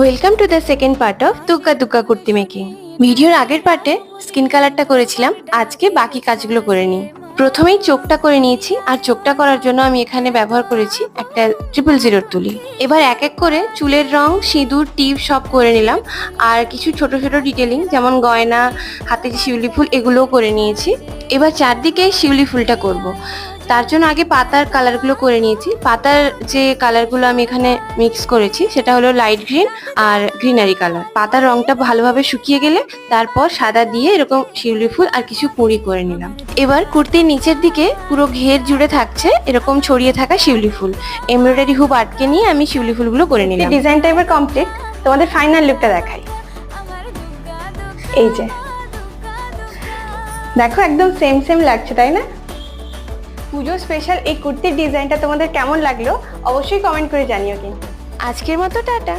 Welcome to the second part of তুক্কা তুক্কা kurti making ভিডিওর আগের পার্টে স্কিন কালারটা করেছিলাম, আজকে বাকি কাজগুলো করে নিই। প্রথমেই চোখটা করে নিয়েছি, আর চোখটা করার জন্য আমি এখানে ব্যবহার করেছি একটা ট্রিপল জিরোর তুলি। এবার এক এক করে চুলের রং, সিঁদুর, টিপ সব করে নিলাম, আর কিছু ছোট ছোট ডিটেলিং যেমন গয়না, হাতে যে শিউলি ফুল, এগুলোও করে নিয়েছি। এবার চারদিকে শিউলি ফুলটা করব। তার জন্য আগে পাতার কালারগুলো করে নিয়েছি। পাতার যে কালারগুলো আমি এখানে মিক্স করেছি সেটা হলো লাইট গ্রিন আর গ্রিনারি কালার পাতার রংটা ভালোভাবে শুকিয়ে গেলে তারপর সাদা দিয়ে এরকম শিউলি ফুল আর কিছু কুঁড়ি করে নিলাম। এবার কুর্তির নিচের দিকে পুরো ঘের জুড়ে থাকছে এরকম ছড়িয়ে থাকা শিউলি ফুল। এমব্রয়ডারি হুপ আটকে নিয়ে আমি শিউলি ফুলগুলো করে নিলাম। ডিজাইনটা এবার কমপ্লিট তোমাদের ফাইনাল লুকটা দেখাই। এই যে। দেখো একদম সেম সেম লাগছে তাই না? পুজো স্পেশাল এই কুর্তির ডিজাইনটা তোমাদের কেমন লাগল? অবশ্যই কমেন্ট করে জানিও কিন্তু। আজকের মতো টাটা।